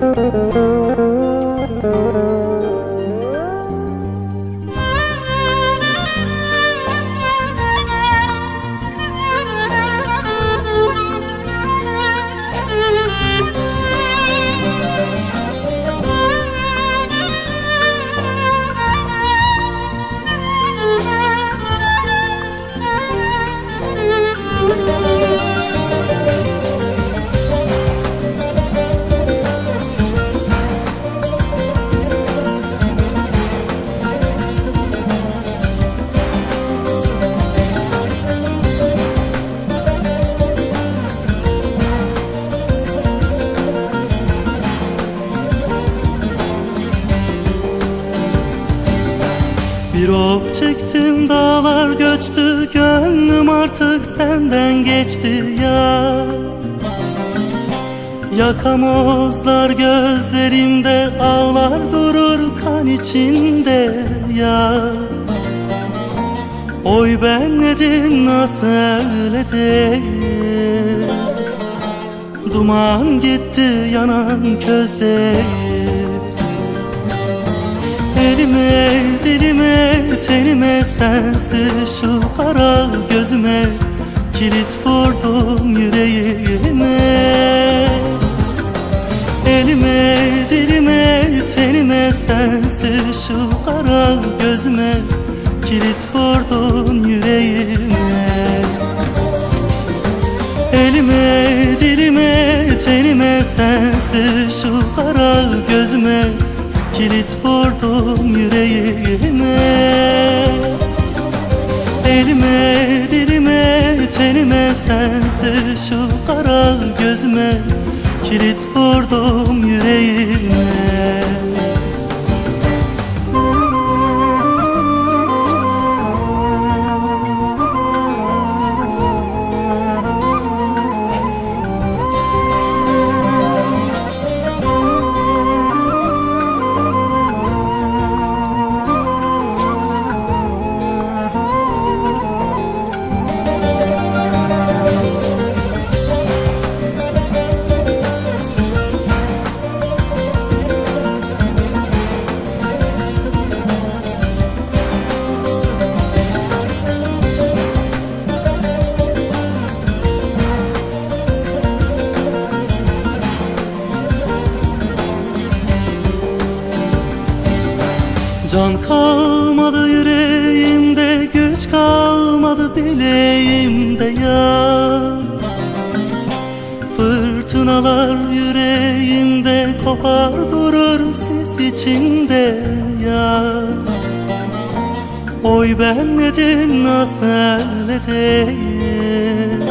Música Bir ok çektim dağlar göçtü Gönlüm artık senden geçti ya. Yakamozlar gözlerimde Ağlar durur kan içinde ya. Oy ben nedim nasıl öyle Duman gitti yanan közde Elime, dilime, tenime sensiz şu kara gözüme Kilit vurdum yüreğime. Elime, dilime, tenime sensiz şu kara gözüme Kilit vurdun yüreğime. Elime, dilime, tenime sensiz şu kara gözüme Kilit vurdum yüreğime. Elime, dilime, tenime sensiz şu kara gözüme Kilit vurdum yüreğime Can kalmadı yüreğimde Güç kalmadı bileğimde ya Fırtınalar yüreğimde Kopar durur ses içinde ya Oy ben nedim nasıl edeyim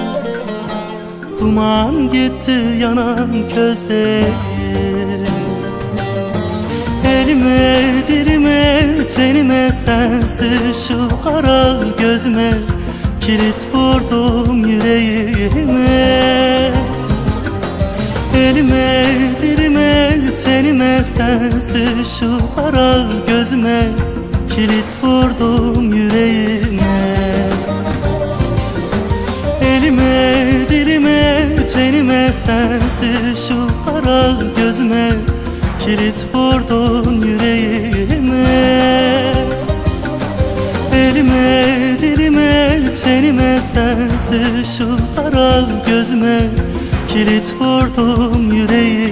Duman gitti yanan közde Elime, dilime, sensiz şu kara gözüme Kilit vurdum yüreğime. Elime, dilime, tenime sensiz şu kara gözüme Kilit vurdum yüreğime. Elime, dilime, tenime sensiz şu kara gözüme Kilit vurdun yüreğime Elime, dilime, tenime sensiz şu kara gözüme Kilit vurdum yüreğime